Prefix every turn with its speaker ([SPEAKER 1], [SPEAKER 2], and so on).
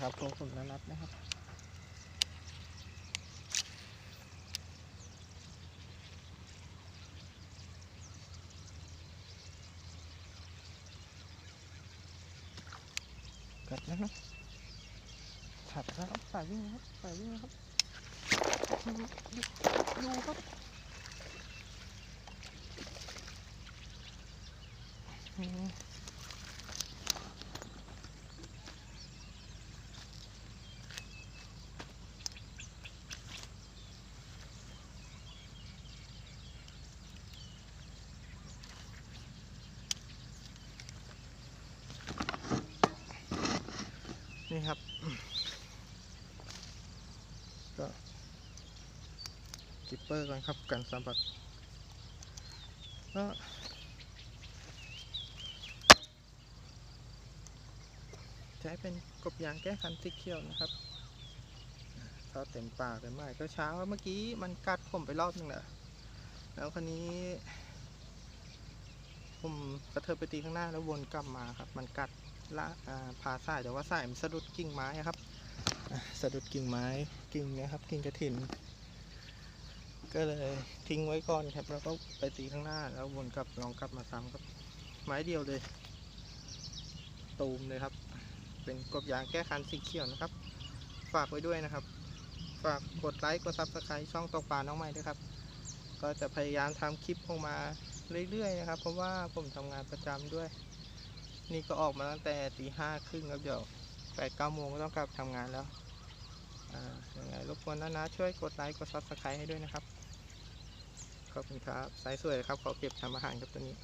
[SPEAKER 1] ครับพวกผมนัดนะครับกัดนะครับถัดนะครับสายวิ่งนะครับสายวิ่งนะครับดูดูดูครับอืม นี่ครับ ก็กิปเปอร์ก่อนครับกันสัมผัสก็ใช้เป็นกบยางแก้คันสีเขียวนะครับถ้าเต็มปากเลยไม่ก็เช้าเมื่อกี้มันกัดผมไปรอบนึงแหละแล้วคันนี้ ผมกระเทิบไปตีข้างหน้าแล้ววนกลับมาครับ มันกัด ละอ่าพาสายแต่ว่าสายมันสะดุดกิ่งไม้ครับสะดุดกิ่งไม้กิ่งนี้ยครับกิ่งกระถิน ก็เลยทิ้งไว้ก่อนครับ แล้วก็ไปตีข้างหน้าแล้ววนกลับลองกลับมาซ้ำครับ ไม้เดียวเลย ตูมเลยครับ เป็นกบยางแก้คันสีเขียวนะครับ ฝากไว้ด้วยนะครับ ฝากกดไลค์กดซับสไครต์ช่องตกปลาน้องใหม่ด้วยครับ ก็จะพยายามทำคลิปออกมาเรื่อยๆนะครับ เพราะว่าผมทำงานประจำด้วย นี่ก็ออกมาตั้งแต่ตีห้าครึ่งครับเดี๋ยวแปดเก้าโมงก็ต้องกลับทำงานแล้วยังไงรบกวนนะนะช่วยกดไลค์กดซับสไครต์ให้ด้วยนะครับ ขอบคุณครับ สายสวยครับ ขอเก็บทำอาหารครับตัวนี้